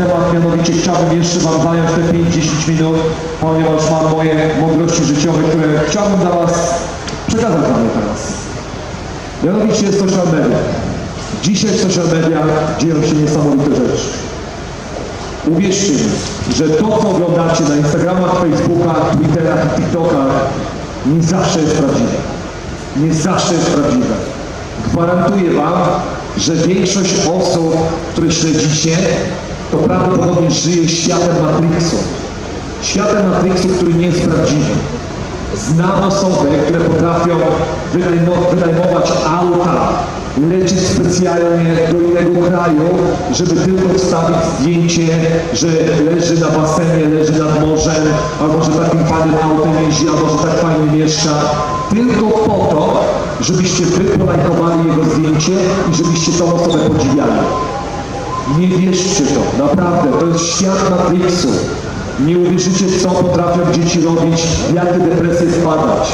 temat, mianowicie chciałbym jeszcze Wam zająć te 5-10 minut, ponieważ mam moje mądrości życiowe, które chciałbym dla Was przekazać Wam teraz. Mianowicie social media. Dzisiaj w social media dzieją się niesamowite rzeczy. Uwierzcie mi, że to, co oglądacie na Instagramach, Facebookach, Twitterach i TikTokach, nie zawsze jest prawdziwe. Nie zawsze jest prawdziwe. Gwarantuję Wam, że większość osób, które śledzicie, to prawdopodobnie żyje światem Matrixu. Światem Matrixu, który nie jest prawdziwy. Znam osoby, które potrafią wynajmo- wynajmować auta, lecieć specjalnie do innego kraju, żeby tylko wstawić zdjęcie, że leży na basenie, leży nad morzem, albo że takim fajnym autem jeździ, albo że tak fajnie mieszka. Tylko po to, żebyście wy polajkowali jego zdjęcie i żebyście tą osobę podziwiali. Nie wierzcie to, naprawdę, to jest świat Matrixu. Nie uwierzycie, co potrafią dzieci robić, w jakie depresje wpadać.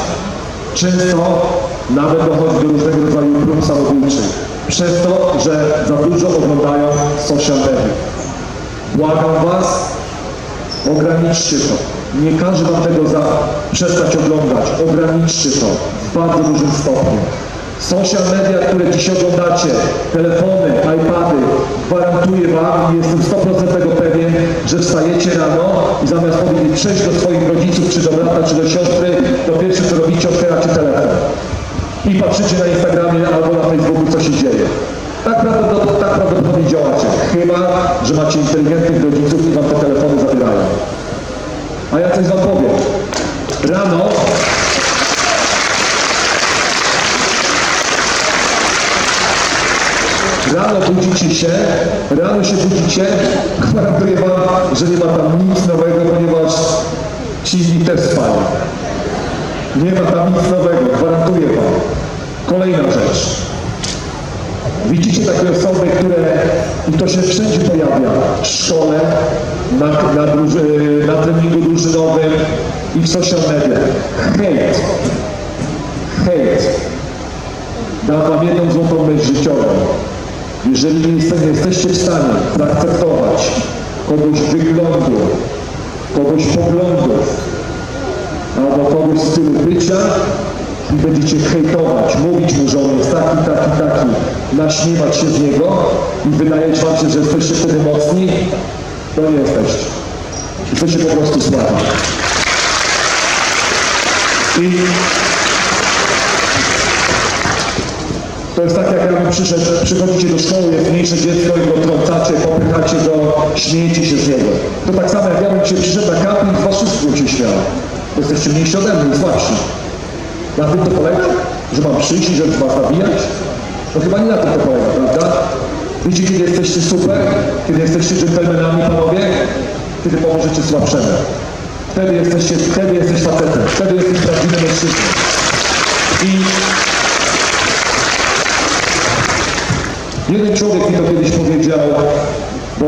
Często nawet dochodzi do różnego rodzaju prób samobójczych. Przez to, że za dużo oglądają social media. Błagam Was, ograniczcie to. Nie każę Wam tego za przestać oglądać. Ograniczcie to w bardzo dużym stopniu. Social media, które dziś oglądacie, telefony, iPady, gwarantuję Wam i jestem 100% tego pewien, że wstajecie rano i zamiast powiedzieć przejść do swoich rodziców, czy do brata, czy do siostry, to pierwsze co robicie, otwieracie telefon i patrzycie na Instagramie albo na Facebooku, co się dzieje. Tak prawdopodobnie, tak prawdopodobnie działacie, chyba, że macie inteligentnych rodziców i Wam te telefony zabierają. A ja coś Wam powiem. Rano Rano budzicie się, rano się budzicie, gwarantuję wam, że nie ma tam nic nowego, ponieważ ci inni też spali. Nie ma tam nic nowego, gwarantuję wam. Kolejna rzecz. Widzicie takie osoby, które, i to się wszędzie pojawia, w szkole, na, na, druży, na treningu drużynowym i w social media. Hejt. Hejt. Dam wam jedną złotą myśl życiową. Jeżeli nie nie jesteście w stanie zaakceptować kogoś wyglądu, kogoś poglądów, albo kogoś stylu bycia i będziecie hejtować, mówić mu, że on jest taki, taki, taki, naśmiewać się z niego i wydajeć wam się, że jesteście wtedy mocni, to nie jesteście. Jesteście po prostu słabi. I To jest tak, jak jakby przyszedł, przychodzicie do szkoły, jest mniejsze dziecko i go trącacie, popychacie go, śmiejecie się z niego. To tak samo, jak ja bym dzisiaj przyszedł na kapę i z was wszystkich się śmiał. Jesteście mniejsi ode mnie, słabsi. Na tym to polega? Że mam przyjść i żeby was zabijać? No chyba nie na tym to polega, prawda? Wiecie, kiedy jesteście super? Kiedy jesteście dżentelmenami, panowie? Kiedy pomożecie słabszemu. Wtedy jesteście, wtedy jesteś facetem, wtedy jesteś prawdziwym mężczyzną. I Jeden człowiek mi to kiedyś powiedział, bo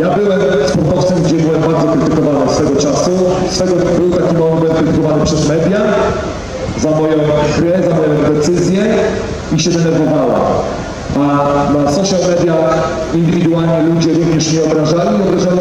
ja byłem sportowcem, gdzie byłem bardzo krytykowany swego czasu. Swego był taki moment krytykowany przez media za moją grę, za moją decyzję i się denerwowałem. A na social mediach indywidualnie ludzie również mnie obrażali i obrażali